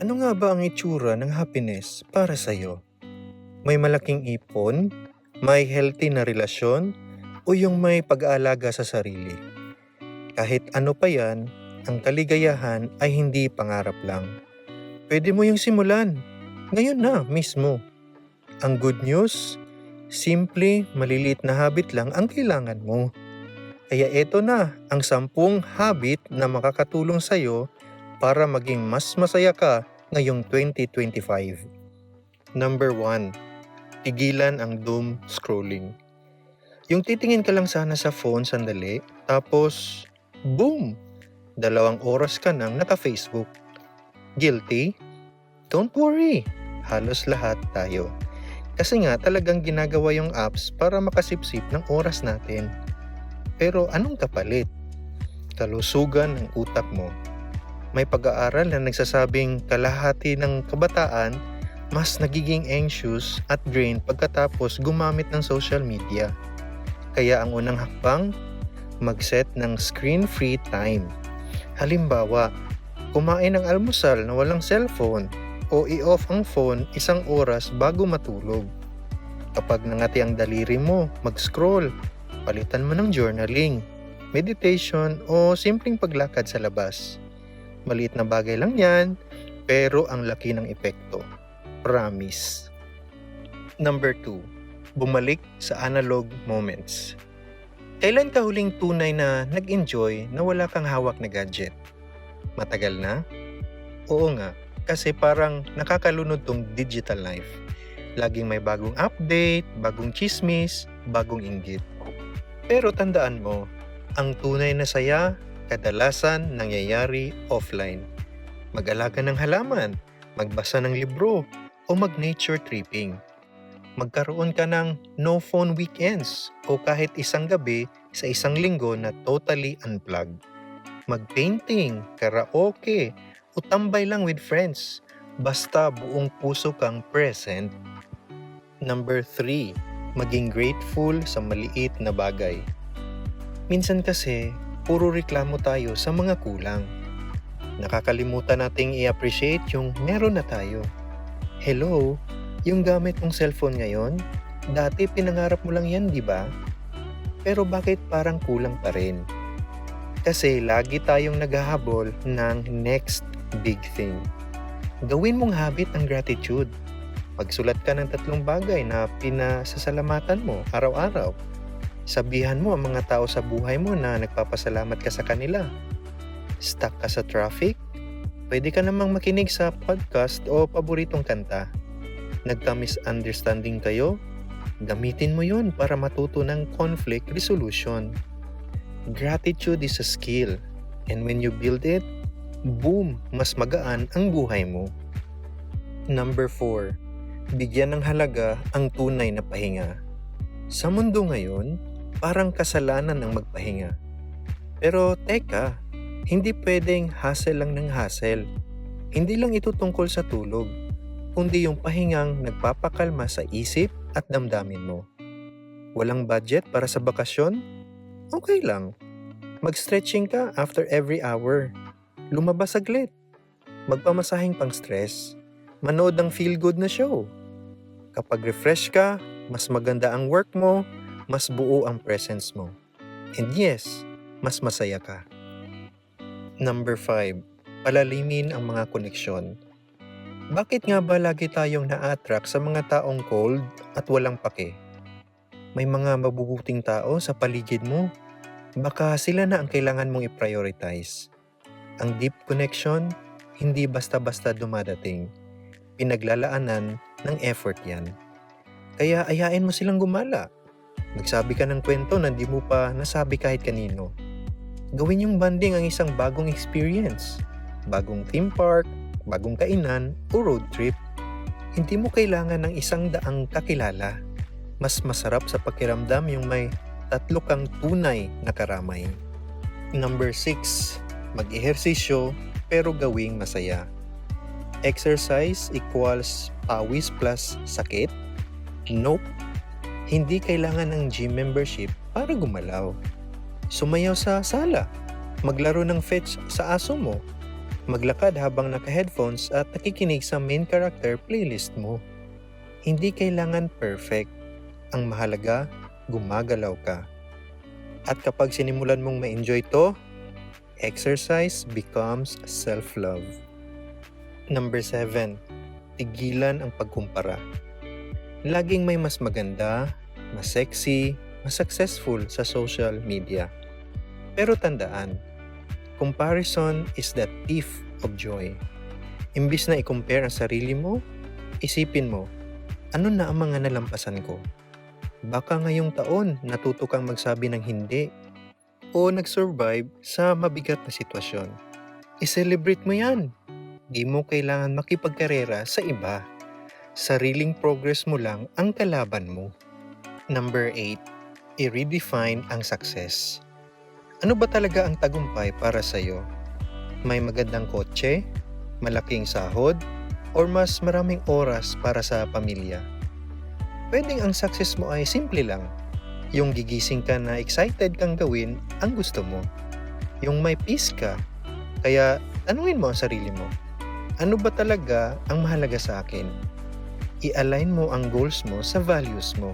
Ano nga ba ang itsura ng happiness para sa'yo? May malaking ipon? May healthy na relasyon? O yung may pag-aalaga sa sarili? Kahit ano pa yan, ang kaligayahan ay hindi pangarap lang. Pwede mo yung simulan. Ngayon na mismo. Ang good news, simple, maliliit na habit lang ang kailangan mo. Kaya eto na ang sampung habit na makakatulong sa'yo para maging mas masaya ka ngayong 2025. Number 1. Tigilan ang doom scrolling. Yung titingin ka lang sana sa phone sandali, tapos boom! Dalawang oras ka nang naka-Facebook. Guilty? Don't worry, halos lahat tayo. Kasi nga talagang ginagawa yung apps para makasipsip ng oras natin. Pero anong kapalit? Kalusugan ng utak mo. May pag-aaral na nagsasabing kalahati ng kabataan mas nagiging anxious at drained pagkatapos gumamit ng social media. Kaya ang unang hakbang, mag-set ng screen-free time. Halimbawa, kumain ng almusal na walang cellphone o i-off ang phone isang oras bago matulog. Kapag nangati ang daliri mo, mag-scroll. Palitan mo ng journaling, meditation o simpleng paglakad sa labas. Maliit na bagay lang yan, pero ang laki ng epekto. Promise. Number 2. Bumalik sa analog moments. Kailan ka huling tunay na nag-enjoy na wala kang hawak na gadget? Matagal na? Oo nga, kasi parang nakakalunod tong digital life. Laging may bagong update, bagong chismis, bagong inggit. Pero tandaan mo, ang tunay na saya, kadalasan nangyayari offline. Mag-alaga ng halaman, magbasa ng libro, o mag-nature tripping. Magkaroon ka ng no phone weekends o kahit isang gabi sa isang linggo na totally unplugged. Mag-painting, karaoke, o tambay lang with friends. Basta buong puso kang present. Number 3. Maging grateful sa maliit na bagay. Minsan kasi, puro reklamo tayo sa mga kulang. Nakakalimutan nating i-appreciate yung meron na tayo. Hello, yung gamit mong cellphone ngayon, dati pinangarap mo lang yan, di ba? Pero bakit parang kulang pa rin? Kasi lagi tayong naghahabol ng next big thing. Gawin mong habit ang gratitude. Pagsulat ka ng tatlong bagay na pinasasalamatan mo araw-araw. Sabihan mo ang mga tao sa buhay mo na nagpapasalamat ka sa kanila. Stuck ka sa traffic? Pwede ka namang makinig sa podcast o paboritong kanta. Nagka-misunderstanding kayo? Gamitin mo yon para matuto ng conflict resolution. Gratitude is a skill and when you build it, boom, mas magaan ang buhay mo. Number 4. Bigyan ng halaga ang tunay na pahinga. Sa mundo ngayon, parang kasalanan ang magpahinga. Pero teka, hindi pwedeng hassle lang ng hassle. Hindi lang ito tungkol sa tulog, kundi yung pahingang nagpapakalma sa isip at damdamin mo. Walang budget para sa bakasyon? Okay lang. Mag-stretching ka after every hour. Lumabas saglit. Magpamasahing pang stress. Manood ng feel-good na show. Kapag refresh ka, mas maganda ang work mo, mas buo ang presence mo. And yes, mas masaya ka. Number 5. Palalimin ang mga koneksyon. Bakit nga ba lagi tayong na-attract sa mga taong cold at walang pake? May mga mabubuting tao sa paligid mo. Baka sila na ang kailangan mong i-prioritize. Ang deep connection, hindi basta-basta dumadating. Pinaglalaanan ng effort yan. Kaya ayain mo silang gumala. Magsabi ka ng kwento na di mo pa nasabi kahit kanino. Gawin yung banding ang isang bagong experience. Bagong theme park, bagong kainan o road trip. Hindi mo kailangan ng isang daang kakilala. Mas masarap sa pakiramdam yung may tatlo kang tunay na karamay. Number 6. Mag-ehersisyo pero gawing masaya. Exercise equals pawis plus sakit? Nope. Hindi kailangan ng gym membership para gumalaw. Sumayaw sa sala. Maglaro ng fetch sa aso mo. Maglakad habang naka-headphones at nakikinig sa main character playlist mo. Hindi kailangan perfect. Ang mahalaga, gumagalaw ka. At kapag sinimulan mong ma-enjoy to, exercise becomes self-love. Number 7. Tigilan ang pagkumpara. Laging may mas maganda, mas sexy, mas successful sa social media. Pero tandaan, comparison is the thief of joy. Imbis na i-compare ang sarili mo, isipin mo, ano na ang mga nalampasan ko? Baka ngayong taon natuto kang magsabi ng hindi o nag-survive sa mabigat na sitwasyon. I-celebrate mo yan. Di mo kailangan makipagkarera sa iba. Sariling progress mo lang ang kalaban mo. Number 8. I-redefine ang success. Ano ba talaga ang tagumpay para sa'yo? May magandang kotse, malaking sahod, or mas maraming oras para sa pamilya? Pwedeng ang success mo ay simple lang. Yung gigising ka na excited kang gawin ang gusto mo. Yung may peace ka. Kaya tanungin mo ang sarili mo. Ano ba talaga ang mahalaga sa akin? I-align mo ang goals mo sa values mo.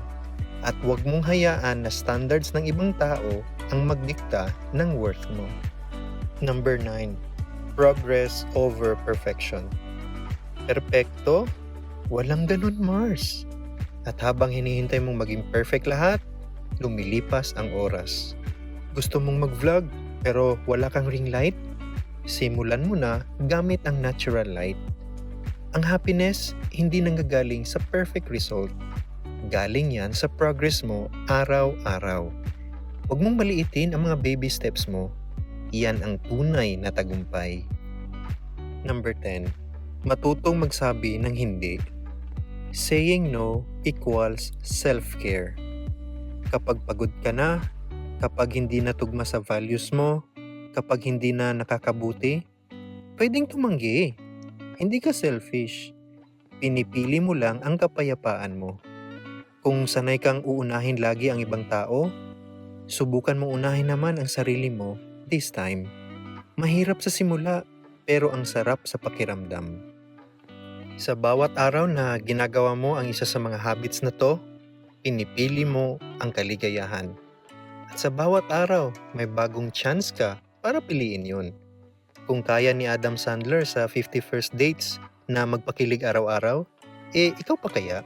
At huwag mong hayaan na standards ng ibang tao ang magdikta ng worth mo. Number 9. Progress over perfection. Perpekto? Walang ganun, Mars. At habang hinihintay mong maging perfect lahat, lumilipas ang oras. Gusto mong mag-vlog pero wala kang ring light? Simulan mo na gamit ang natural light. Ang happiness hindi nanggagaling sa perfect result. Galing yan sa progress mo araw-araw. Huwag mong maliitin ang mga baby steps mo. Iyan ang tunay na tagumpay. Number 10. Matutong magsabi ng hindi. Saying no equals self-care. Kapag pagod ka na, kapag hindi natugma sa values mo, kapag hindi na nakakabuti, pwedeng tumanggi. Hindi ka selfish. Pinipili mo lang ang kapayapaan mo. Kung sanay kang uunahin lagi ang ibang tao, subukan mong unahin naman ang sarili mo this time. Mahirap sa simula, pero ang sarap sa pakiramdam. Sa bawat araw na ginagawa mo ang isa sa mga habits na to, pinipili mo ang kaligayahan. At sa bawat araw, may bagong chance ka para piliin yun. Kung kaya ni Adam Sandler sa 50 First Dates na magpakilig araw-araw, eh ikaw pa kaya?